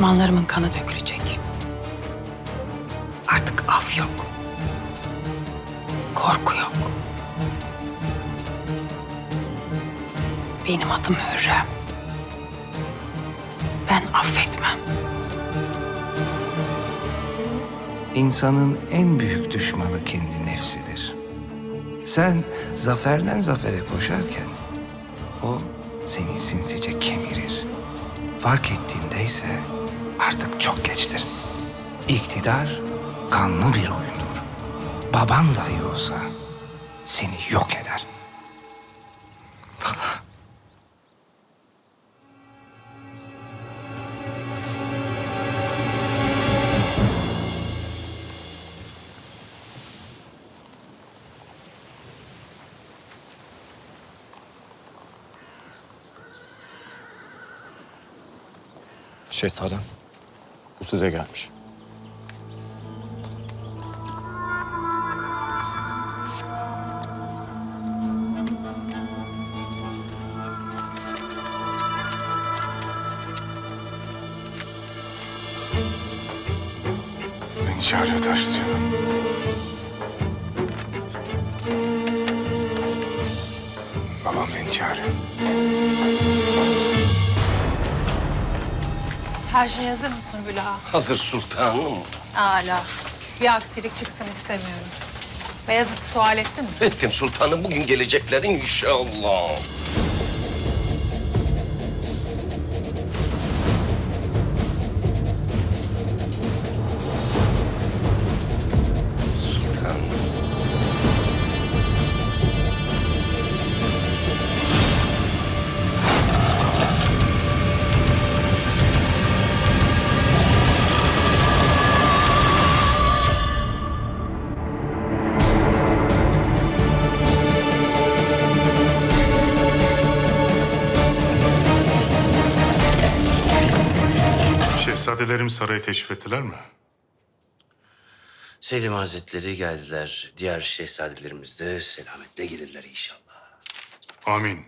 Düşmanlarımın kanı dökülecek. Artık af yok. Korku yok. Benim adım Hürrem. Ben affetmem. İnsanın en büyük düşmanı kendi nefsidir. Sen zaferden zafere koşarken o seni sinsice kemirir. Fark ettiğinde ise artık çok geçtir. İktidar kanlı bir oyundur. Baban dahi olsa seni yok eder. Şehzadem, bu size gelmiş. Beni çağırıyor taşlıcalı. Babam beni çağırıyor. Her şey hazır mı Sümbül Ağa? Hazır sultanım. Âlâ. Bir aksilik çıksın istemiyorum. Beyazıt'ı sual ettin mi? Ettim sultanım. Bugün gelecekler inşallah. Şehzadelerim sarayı teşrif ettiler mi? Selim Hazretleri geldiler. Diğer şehzadelerimiz de selametle gelirler inşallah. Amin.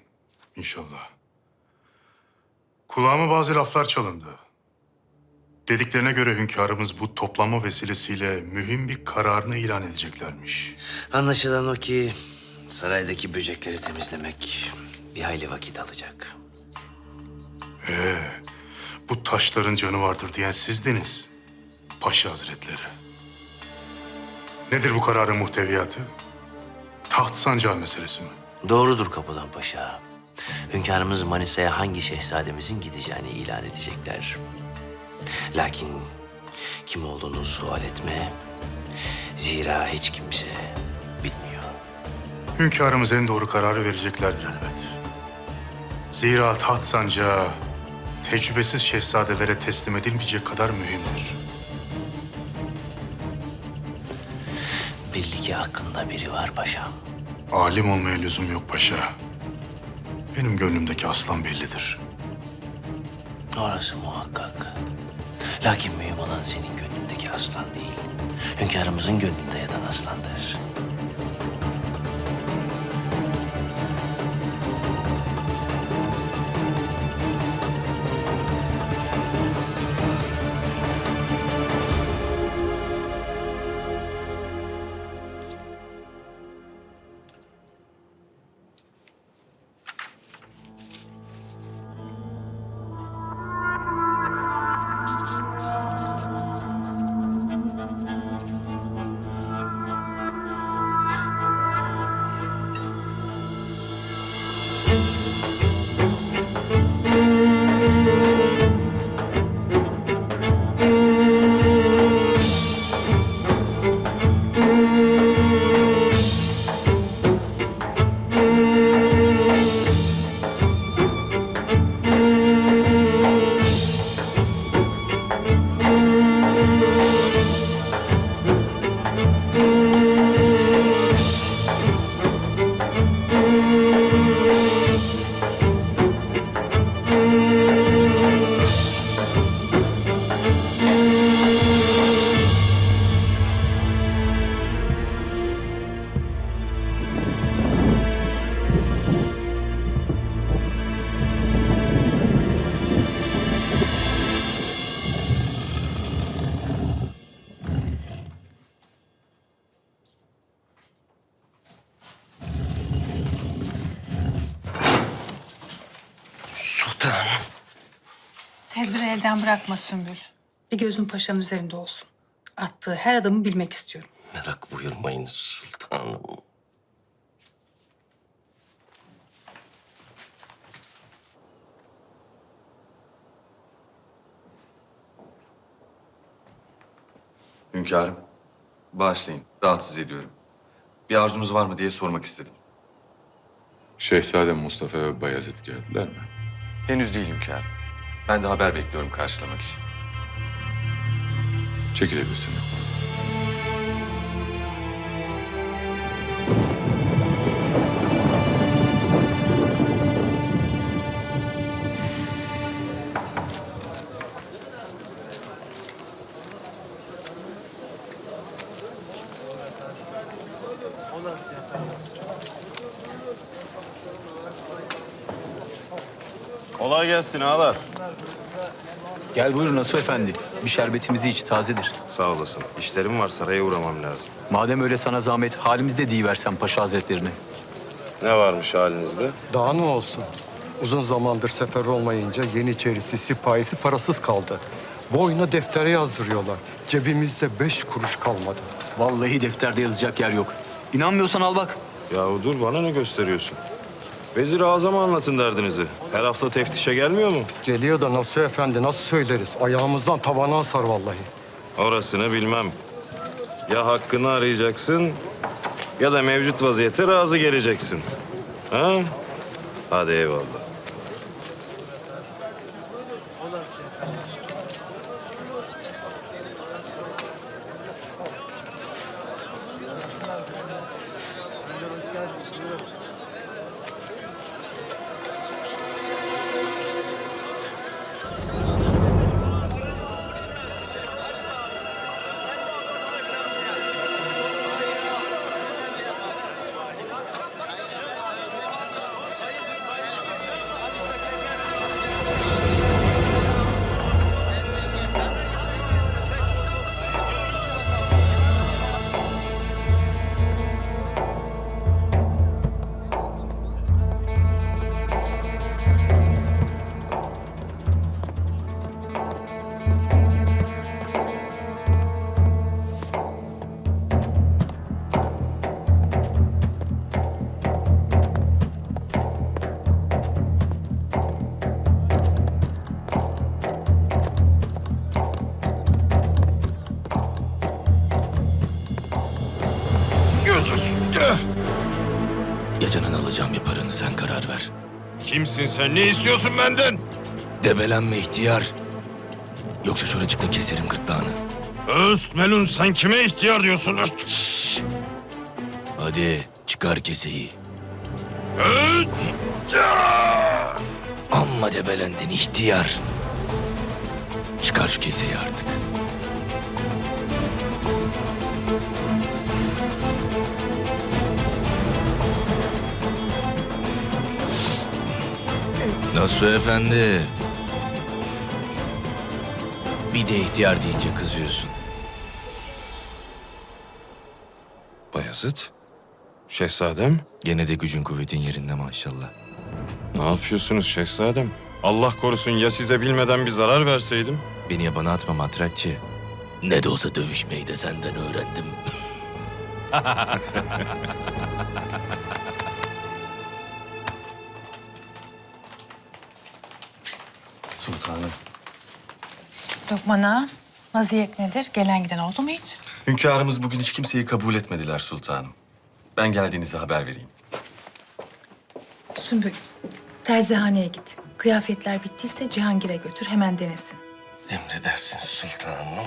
İnşallah. Kulağıma bazı laflar çalındı. Dediklerine göre hünkârımız bu toplanma vesilesiyle mühim bir kararını ilan edeceklermiş. Anlaşılan o ki saraydaki böcekleri temizlemek bir hayli vakit alacak. Bu taşların canı vardır diyen sizdiniz. Paşa Hazretleri. Nedir bu kararın muhteviyatı? Taht sancağı meselesi mi? Doğrudur Kapıdan Paşa. Hünkârımız Manisa'ya hangi şehzademizin gideceğini ilan edecekler. Lakin kim olduğunu sual etme. Zira hiç kimse bilmiyor. Hünkârımız en doğru kararı vereceklerdir elbet. Zira taht sancağı tecrübesiz şehzadelere teslim edilmeyecek kadar mühimdir. Belli ki hakkında biri var paşam. Alim olmaya lüzum yok paşa. Benim gönlümdeki aslan bellidir. Orası muhakkak. Lakin mühim olan senin gönlündeki aslan değil. Hünkârımızın gönlünde yatan aslandır. Bırakma Sümbül. Bir gözün paşanın üzerinde olsun. Attığı her adımı bilmek istiyorum. Merak buyurmayın sultanım. Hünkârım, bağışlayın, rahatsız ediyorum. Bir arzunuz var mı diye sormak istedim. Şehzade Mustafa ve Bayezid geldiler mi? Henüz değil hünkârım. Ben de haber bekliyorum karşılamak için. Çekilebilirsin. Kolay gelsin ağalar. Gel buyur Nasuh Efendi. Bir şerbetimizi iç tazedir. Sağ olasın. İşlerim var saraya uğramam lazım. Madem öyle sana zahmet halimizde deyiversen paşa hazretlerine. Ne varmış halinizde? Daha ne olsun? Uzun zamandır sefer olmayınca yeniçerisi, sipahisi parasız kaldı. Boyuna deftere yazdırıyorlar. Cebimizde beş kuruş kalmadı. Vallahi defterde yazacak yer yok. İnanmıyorsan al bak. Yahu dur bana ne gösteriyorsun? Vezir Azam'a anlatın derdinizi. Her hafta teftişe gelmiyor mu? Geliyor da nasıl efendi, nasıl söyleriz? Ayağımızdan tavana asar vallahi. Orasını bilmem. Ya hakkını arayacaksın ya da mevcut vaziyete razı geleceksin. Ha? Hadi eyvallah. Geceden alacağım bir paranı sen karar ver. Kimsin sen? Ne istiyorsun benden? Debelenme ihtiyar. Yoksa şuracıkta keserim gırtlağını. Öst Melun sen kime ihtiyar diyorsun? Hadi çıkar keseyi. Amma debelendin ihtiyar. Çıkar şu keseyi artık. Nasıl efendi? Bir de ihtiyar deyince kızıyorsun. Bayezid? Şehzadem? Gene de gücün kuvvetin yerinde maşallah. Ne yapıyorsunuz şehzadem? Allah korusun ya size bilmeden bir zarar verseydim? Beni yabana atma matrakçı. Ne de olsa dövüşmeyi de senden öğrendim. Sultanım. Lokman ağa, vaziyet nedir? Gelen giden oldu mu hiç? Hünkârımız bugün hiç kimseyi kabul etmediler sultanım. Ben geldiğinizi haber vereyim. Sümbül, terzihaneye git. Kıyafetler bittiyse Cihangir'e götür hemen denesin. Emredersin sultanım.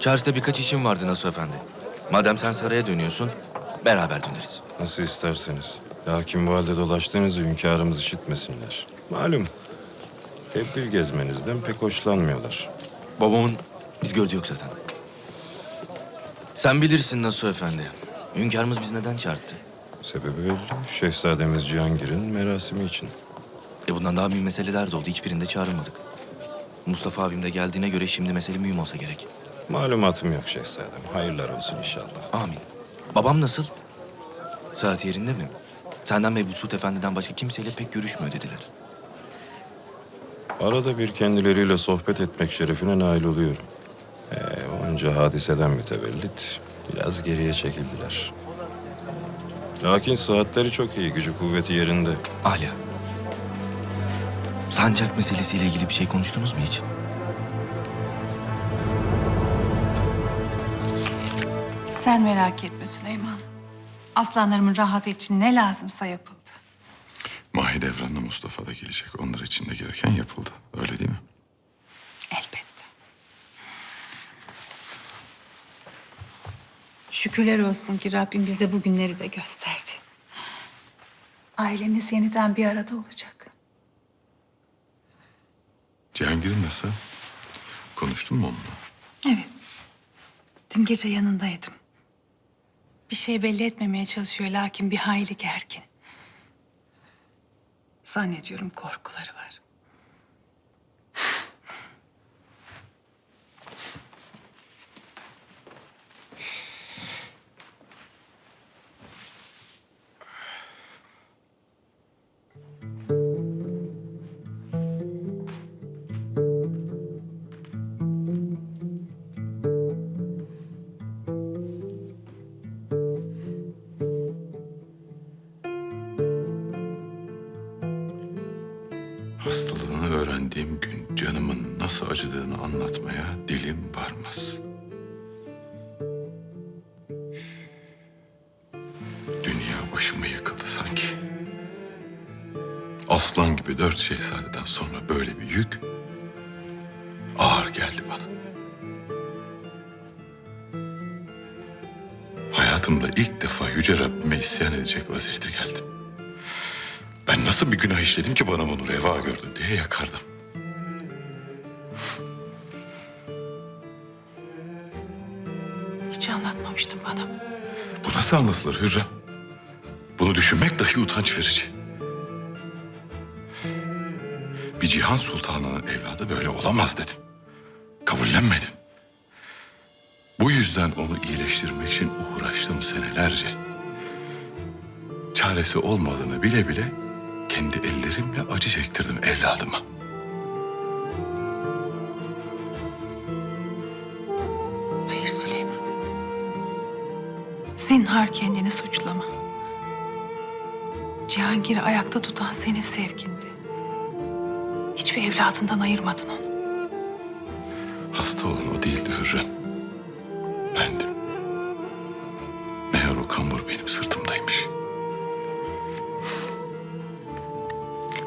Çarşıda birkaç işim vardı Nasuh Efendi. Madem sen saraya dönüyorsun, beraber döneriz. Nasıl isterseniz. Lakin bu halde dolaştığınızı hünkârımız işitmesinler. Malum. Tebdil gezmenizden pek hoşlanmıyorlar. Babamın biz gördü yok zaten. Sen bilirsin Nasuh Efendi. Hünkârımız biz neden çağırdı? Sebebi belli. Şehzademiz Cihangir'in merasimi için. E bundan daha büyük meseleler de oldu. Hiçbirinde çağrılmadık. Mustafa abim de geldiğine göre şimdi mesele mühim olsa gerek. Malumatım yok şehzadem. Hayırlar olsun inşallah. Amin. Babam nasıl? Saat yerinde mi? Senden Mebusut Efendi'den başka kimseyle pek görüşmüyor dediler. Arada bir kendileriyle sohbet etmek şerefine nail oluyorum. Ee, onca hadiseden mütevellit biraz geriye çekildiler. Lakin saatleri çok iyi, gücü kuvveti yerinde. Ala. Sancak meselesiyle ilgili bir şey konuştunuz mu hiç? Sen merak etme Süleyman. Aslanlarımın rahatı için ne lazımsa yapıldı. Mahidevran'la Mustafa da gelecek. Onlar için de gereken yapıldı. Öyle değil mi? Elbette. Şükürler olsun ki Rabbim bize bu günleri de gösterdi. Ailemiz yeniden bir arada olacak. Cihangir'in nasıl? Konuştun mu onunla? Evet. Dün gece yanındaydım. Bir şey belli etmemeye çalışıyor lakin bir hayli gergin. Zannediyorum korkuları var. Varmaz. Dünya başıma yıkıldı sanki. Aslan gibi dört şehzadeden sonra böyle bir yük ağır geldi bana. Hayatımda ilk defa Yüce Rabbime isyan edecek vaziyete geldim. Ben nasıl bir günah işledim ki bana bunu reva gördün diye yakardım. Hiç anlatmamıştın bana. Bu nasıl anlatılır Hürrem? Bunu düşünmek dahi utanç verici. Bir cihan sultanının evladı böyle olamaz dedim. Kabullenmedim. Bu yüzden onu iyileştirmek için uğraştım senelerce. Çaresi olmadığını bile bile kendi ellerimle acı çektirdim evladıma. Zinhar kendini suçlama. Cihangir'i ayakta tutan senin sevgindi. Hiçbir evladından ayırmadın onu. Hasta olan o değildi Hürrem. Bendim. Meğer o kambur benim sırtımdaymış.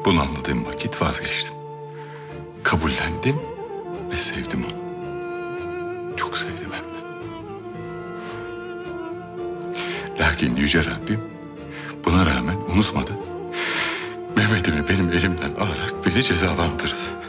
Bunu anladığım vakit vazgeçtim. Kabullendim ve sevdim onu. Çok sevdim hem Lakin Yüce Rabbim buna rağmen unutmadı. Mehmet'imi benim elimden alarak beni cezalandırdı.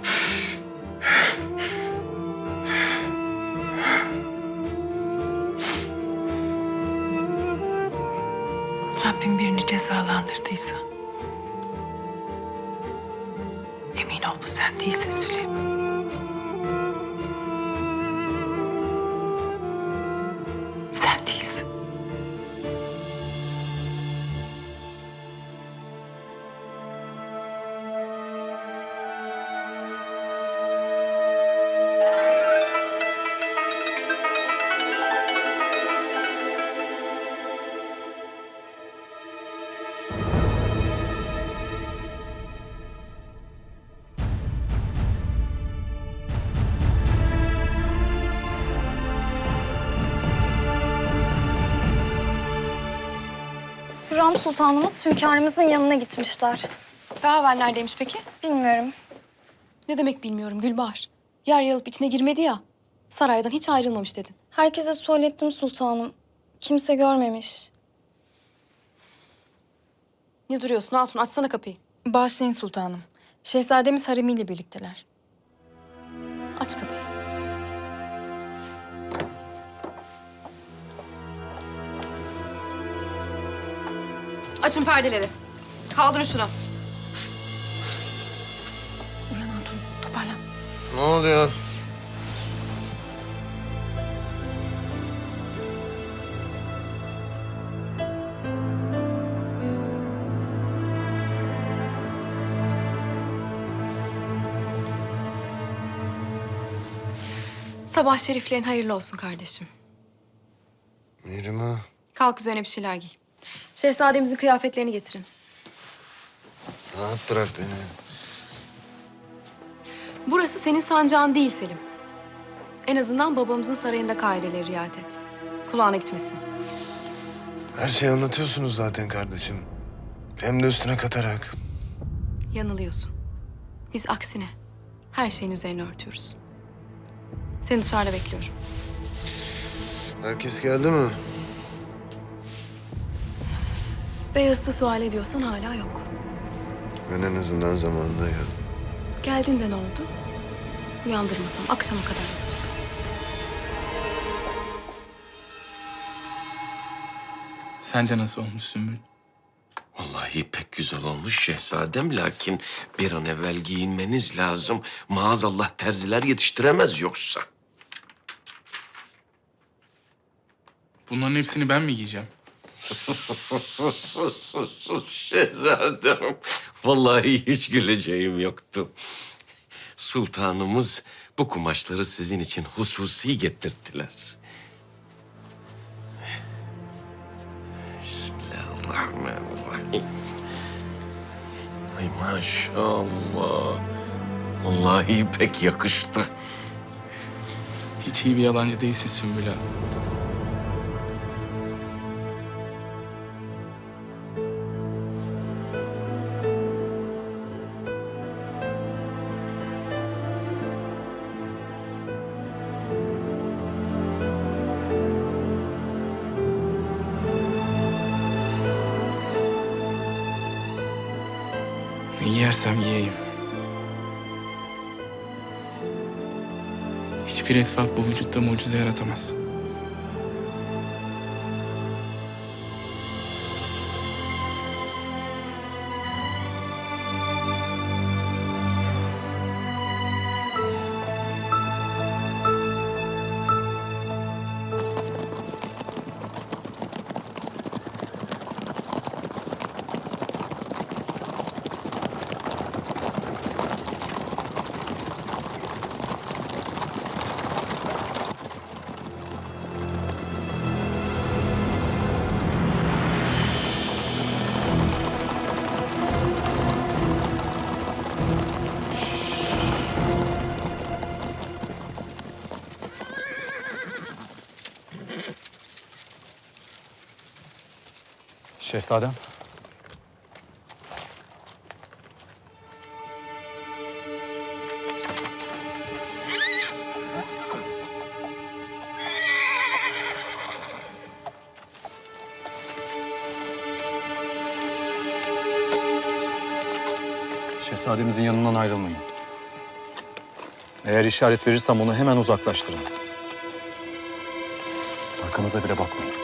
Hürrem Sultanımız hünkârımızın yanına gitmişler. Daha evvel neredeymiş peki? Bilmiyorum. Ne demek bilmiyorum Gülbahar. Yer yalıp içine girmedi ya. Saraydan hiç ayrılmamış dedin. Herkese söylettim sultanım. Kimse görmemiş. Ne duruyorsun Hatun? Açsana kapıyı. Bağışlayın sultanım. Şehzademiz haremiyle birlikteler. Aç kapıyı. Açın perdeleri. Kaldırın şunu. Uyan Hatun, toparlan. Ne oluyor? Sabah şeriflerin hayırlı olsun kardeşim. Neriman. Kalk üzerine bir şeyler giy. Şehzademizin kıyafetlerini getirin. Rahat bırak beni. Burası senin sancağın değil Selim. En azından babamızın sarayında kaideleri riayet et. Kulağına gitmesin. Her şeyi anlatıyorsunuz zaten kardeşim. Hem de üstüne katarak. Yanılıyorsun. Biz aksine her şeyin üzerine örtüyoruz. Seni dışarıda bekliyorum. Herkes geldi mi? Beyazıt'ı sual ediyorsan hala yok. Ben en azından zamanında geldim. Geldiğinde ne oldu? Uyandırmasam akşama kadar yatacaksın. Sence nasıl olmuş Sümbül? Vallahi pek güzel olmuş şehzadem lakin bir an evvel giyinmeniz lazım. Maazallah terziler yetiştiremez yoksa. Bunların hepsini ben mi giyeceğim? Şehzadem, vallahi hiç güleceğim yoktu. Sultanımız bu kumaşları sizin için hususi getirttiler. Bismillahirrahmanirrahim. Ay maşallah. Vallahi pek yakıştı. Hiç iyi bir yalancı değilsin Sümbül ağa. Esvap bu vücutta mucize yaratamaz. Şehzadem. Şehzademizin yanından ayrılmayın. Eğer işaret verirsem onu hemen uzaklaştırın. Arkanıza bile bakmayın.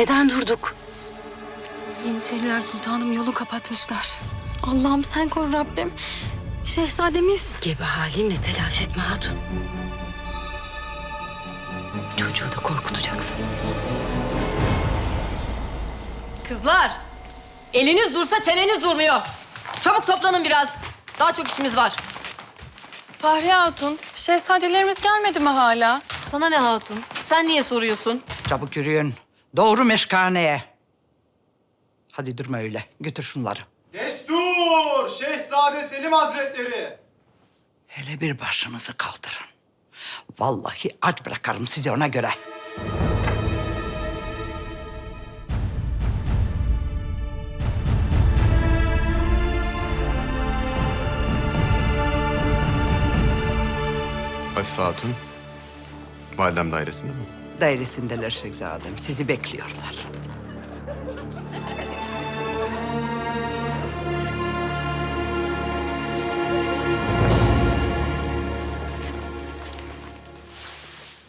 Neden durduk? Yeniçeriler sultanım yolu kapatmışlar. Allah'ım sen koru Rabbim. Şehzademiz. Gebe halinle telaş etme hatun. Çocuğu da korkutacaksın. Kızlar! Eliniz dursa çeneniz durmuyor. Çabuk toplanın biraz. Daha çok işimiz var. Fahriye Hatun, şehzadelerimiz gelmedi mi hala? Sana ne hatun? Sen niye soruyorsun? Çabuk yürüyün. Doğru meşkaneye. Hadi durma öyle. Götür şunları. Destur! Şehzade Selim Hazretleri! Hele bir başınızı kaldırın. Vallahi aç bırakarım sizi ona göre. Afife Hatun, validem dairesinde mi? Dairesindeler şehzadem. Sizi bekliyorlar.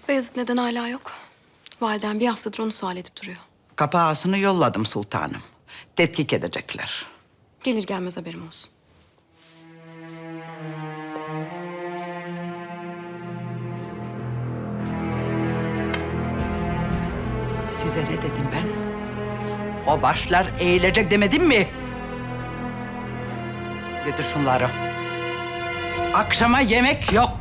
Beyazıt neden hala yok? Validen bir haftadır onu sual edip duruyor. Kapağısını yolladım sultanım. Tetkik edecekler. Gelir gelmez haberim olsun. Size ne dedim ben? O başlar eğilecek demedim mi? Götür şunları. Akşama yemek yok.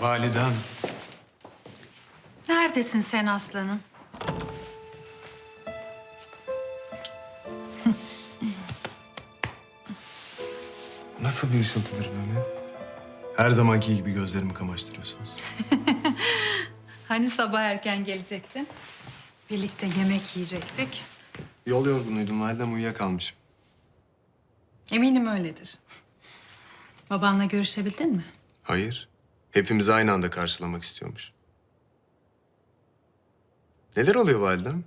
Validem. Neredesin sen aslanım? Nasıl bir ışıltıdır böyle? Her zamanki gibi gözlerimi kamaştırıyorsunuz. Hani sabah erken gelecektin? Birlikte yemek yiyecektik. Yol yorgunuydum validem uyuyakalmışım. Eminim öyledir. Babanla görüşebildin mi? Hayır. Hepimizi aynı anda karşılamak istiyormuş. Neler oluyor validem?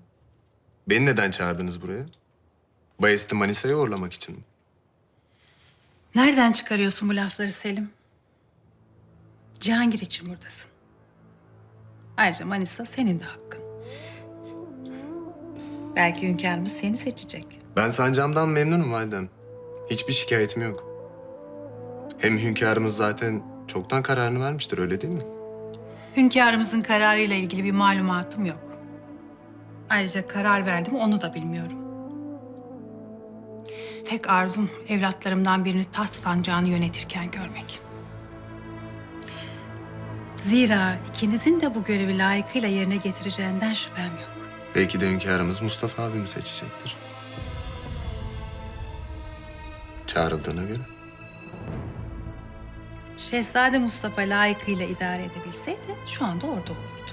Beni neden çağırdınız buraya? Bayezid'i Manisa'ya uğurlamak için mi? Nereden çıkarıyorsun bu lafları Selim? Cihangir için buradasın. Ayrıca Manisa senin de hakkın. Belki hünkârımız seni seçecek. Ben sancamdan memnunum validem. Hiçbir şikayetim yok. Hem hünkârımız zaten çoktan kararını vermiştir öyle değil mi? Hünkârımızın kararıyla ilgili bir malumatım yok. Ayrıca karar verdim onu da bilmiyorum. Tek arzum evlatlarımdan birini taht sancağını yönetirken görmek. Zira ikinizin de bu görevi layıkıyla yerine getireceğinden şüphem yok. Belki de hünkârımız Mustafa abimi seçecektir. Çağrıldığına göre. Şehzade Mustafa layıkıyla idare edebilseydi şu anda orada olurdu.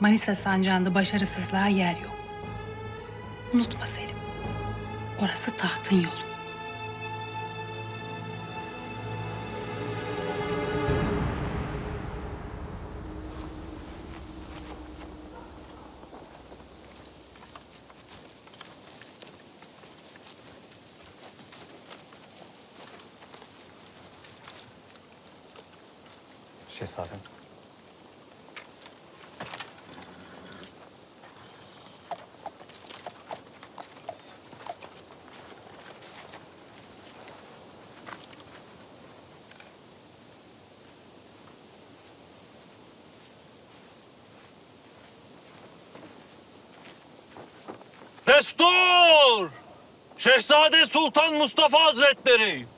Manisa sancağında başarısızlığa yer yok. Unutma Selim. Orası tahtın yolu. Şehzadem. Destur! Şehzade Sultan Mustafa Hazretleri!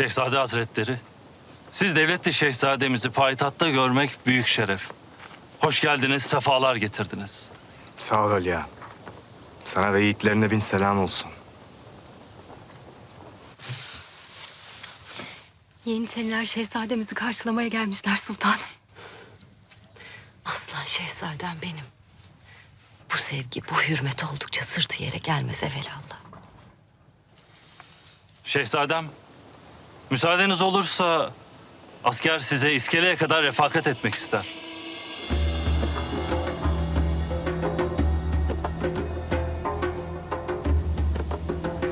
Şehzade Hazretleri, siz devletli şehzademizi payitahtta görmek büyük şeref. Hoş geldiniz, sefalar getirdiniz. Sağ ol ya. Sana ve yiğitlerine bin selam olsun. Yeniçeriler şehzademizi karşılamaya gelmişler sultanım. Aslan şehzadem benim. Bu sevgi, bu hürmet oldukça sırtı yere gelmez evelallah. Şehzadem, müsaadeniz olursa asker size iskeleye kadar refakat etmek ister.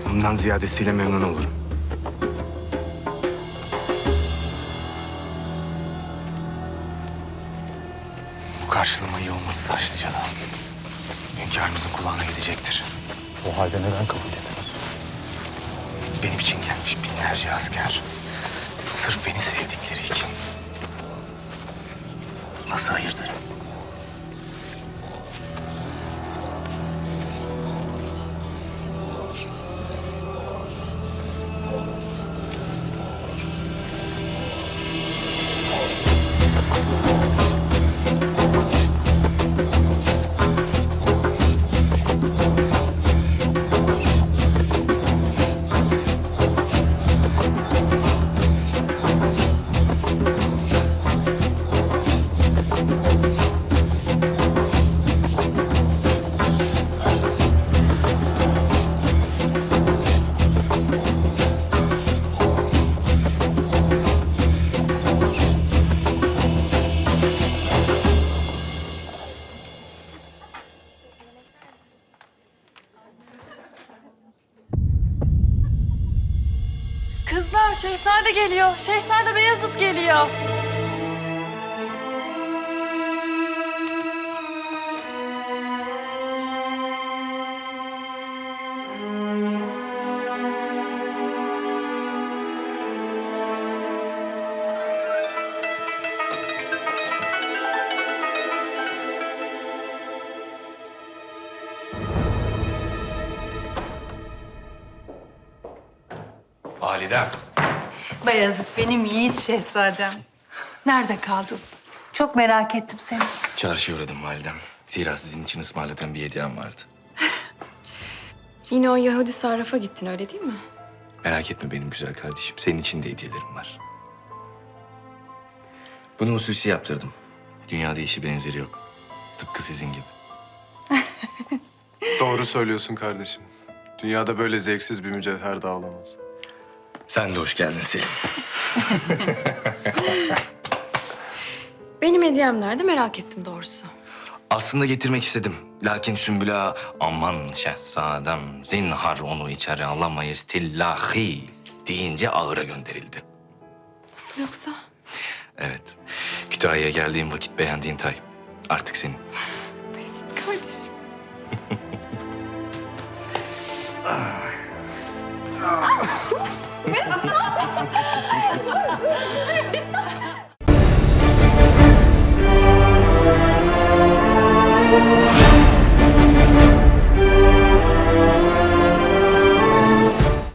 Bundan ziyadesiyle memnun olurum. Bu karşılama iyi olmadı Taşlıcalı. Hünkârımızın kulağına gidecektir. O halde neden kabul ettiniz? Benim için gelmiş binlerce asker. Sırf beni sevdikleri için. Nasıl hayır derim? Şehzade geliyor. Şehzade Beyazıt geliyor. Benim yiğit şehzadem. Nerede kaldın? Çok merak ettim seni. Çarşıya uğradım validem. Zira sizin için ısmarladığım bir hediyem vardı. Yine o Yahudi sarrafa gittin öyle değil mi? Merak etme benim güzel kardeşim. Senin için de hediyelerim var. Bunu hususi yaptırdım. Dünyada işi benzeri yok. Tıpkı sizin gibi. Doğru söylüyorsun kardeşim. Dünyada böyle zevksiz bir mücevher daha olamaz. Sen de hoş geldin Selim. Benim hediyem nerede merak ettim doğrusu. Aslında getirmek istedim. Lakin Sümbül Ağa, aman şehzadem zinhar onu içeri alamayız tillahi deyince ağıra gönderildi. Nasıl yoksa? Evet. Kütahya'ya geldiğim vakit beğendiğin tay. Artık senin.